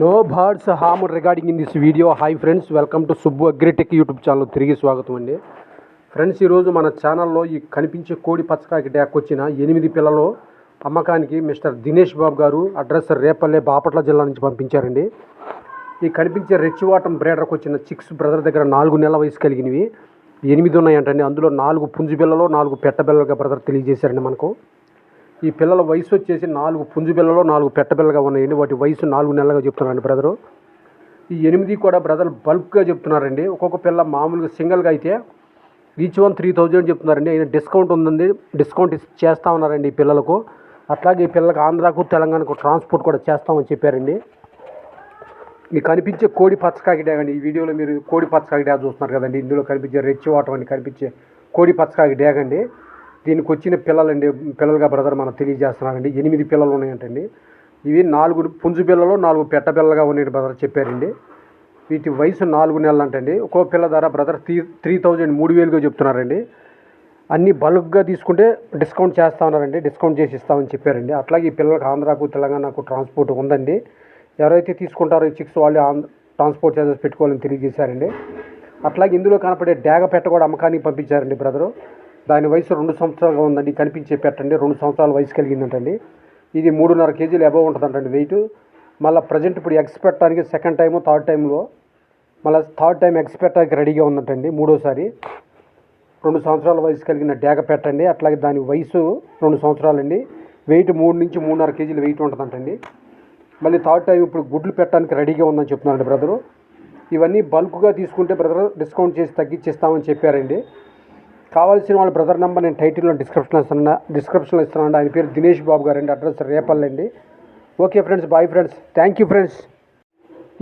No birds ham regarding in this video hi friends welcome to Subbu agritech YouTube channel తిరిగి స్వాగతం అండి. Friends ఈరోజు మన ఛానల్లో ఈ కనిపించే కోడి పచ్చకాయకి డ్యాక్ వచ్చిన ఎనిమిది పిల్లలు అమ్మకానికి మిస్టర్ దినేష్ బాబు గారు అడ్రస్ రేపల్లె బాపట్ల జిల్లా నుంచి పంపించారండి. ఈ కనిపించే రెచ్చివాటం బ్రేడర్కి వచ్చిన చిక్స్ బ్రదర్ దగ్గర నాలుగు నెలల వయసు కలిగినవి. ఎనిమిది ఉన్నాయంటండి. అందులో నాలుగు పుంజు పిల్లలు నాలుగు పెట్ట పిల్లలుగా బ్రదర్ తెలియజేశారండి మనకు. ఈ పిల్లల వయసు వచ్చేసి నాలుగు పుంజు పిల్లలు నాలుగు పెట్ట ఉన్నాయండి. వాటి వయసు నాలుగు నెలలుగా చెప్తున్నారండి బ్రదరు. ఈ ఎనిమిది కూడా బ్రదర్ బల్క్గా చెప్తున్నారండి. ఒక్కొక్క పిల్ల మామూలుగా సింగిల్గా అయితే ఈచ్ వన్ త్రీ థౌజండ్ చెప్తున్నారండి. అయినా డిస్కౌంట్ ఉందండి. డిస్కౌంట్ ఇస్- చేస్తా ఉన్నారండి ఈ పిల్లలకు. అట్లాగే ఈ పిల్లలకు ఆంధ్రాకు తెలంగాణకు ట్రాన్స్పోర్ట్ కూడా చేస్తామని చెప్పారండి. మీకు కనిపించే కోడి పచ్చకాకి డ్యాగ్ అండి. ఈ వీడియోలో మీరు కోడి పచ్చకాకి డ్యాగ్ చూస్తున్నారు కదండి. ఇందులో కనిపించే రెచ్చి వాటం అని కనిపించే కోడి పచ్చకాకి డ్యాగ్ అండి. దీనికి వచ్చిన పిల్లలండి పిల్లలుగా బ్రదర్ మనకు తెలియజేస్తున్నారండి. ఎనిమిది పిల్లలు ఉన్నాయంటండి. ఇవి నాలుగు పుంజు పిల్లలు నాలుగు పెట్ట పిల్లలుగా ఉన్నాయి బ్రదర్ చెప్పారండి. వీటి వయసు నాలుగు నెలలు అంటండి ఒక్కో పిల్ల ధర బ్రదర్ త్రీ త్రీ థౌజండ్ మూడు వేలుగా చెప్తున్నారండి. అన్ని బల్క్గా తీసుకుంటే డిస్కౌంట్ చేస్తా ఉన్నారండి. డిస్కౌంట్ చేసి ఇస్తామని చెప్పారండి. అట్లాగే ఈ పిల్లలకు ఆంధ్రాకు తెలంగాణకు ట్రాన్స్పోర్ట్ ఉందండి. ఎవరైతే తీసుకుంటారో ఈ చిక్స్ వాళ్ళు ఆంధ్ర ట్రాన్స్పోర్ట్ చార్జెస్ పెట్టుకోవాలని తెలియజేశారండి. అట్లాగే ఇందులో కనపడే డ్యాగ పెట్ట కూడా అమ్మకానికి పంపించారండి బ్రదరు. దాని వయసు రెండు సంవత్సరాలుగా ఉందండి కనిపించే పెట్టండి రెండు సంవత్సరాల వయసు కలిగిందంటండి. ఇది మూడున్నర కేజీలు అబవ్ ఉంటుందంటండి వెయిట్. మళ్ళీ ప్రజెంట్ ఇప్పుడు ఎగ్స్ పెట్టడానికి సెకండ్ టైము థర్డ్ టైంలో మళ్ళీ థర్డ్ టైం ఎగ్స్ పెట్టడానికి రెడీగా ఉందంటండి మూడోసారి. రెండు సంవత్సరాల వయసు కలిగిన డేగ పెట్టండి అట్లాగే దాని వయసు రెండు సంవత్సరాలండి. వెయిట్ మూడు నుంచి మూడున్నర కేజీలు వెయిట్ ఉంటుందంటండి. మళ్ళీ థర్డ్ టైం ఇప్పుడు గుడ్లు పెట్టడానికి రెడీగా ఉందని చెప్తున్నారండి బ్రదరు. ఇవన్నీ బల్క్గా తీసుకుంటే బ్రదర్ డిస్కౌంట్ చేసి తగ్గించిస్తామని చెప్పారండి. కావాల్సిన వాళ్ళ బ్రదర్ నెంబర్ నేను టైటిల్లో డిస్క్రిప్షన్ ఇస్తున్నా డిస్క్రిప్షన్లో ఇస్తున్నాను ఆయన పేరు దినేష్ బాబు గారు. అండి అడ్రస్ రేపల్లి అండి okay friends bye friends. Thank you friends.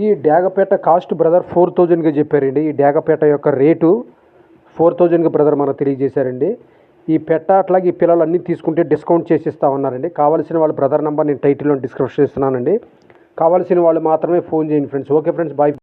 ఈ డ్యాగపేట కాస్ట్ బ్రదర్ ఫోర్ థౌజండ్గా చెప్పారండి. ఈ డ్యాగపేట యొక్క రేటు ఫోర్ థౌజండ్గా బ్రదర్ మనకు తెలియజేశారండి. ఈ పెట్ట అట్లాగే ఈ పిల్లలు అన్నీ తీసుకుంటే డిస్కౌంట్ చేసి ఇస్తామన్నారండి. కావాల్సిన వాళ్ళ బ్రదర్ నెంబర్ నేను టైటిల్లో డిస్క్రిప్షన్ ఇస్తున్నానండి. కావాల్సిన వాళ్ళు మాత్రమే ఫోన్ చేయండి ఫ్రెండ్స్. Okay friends bye.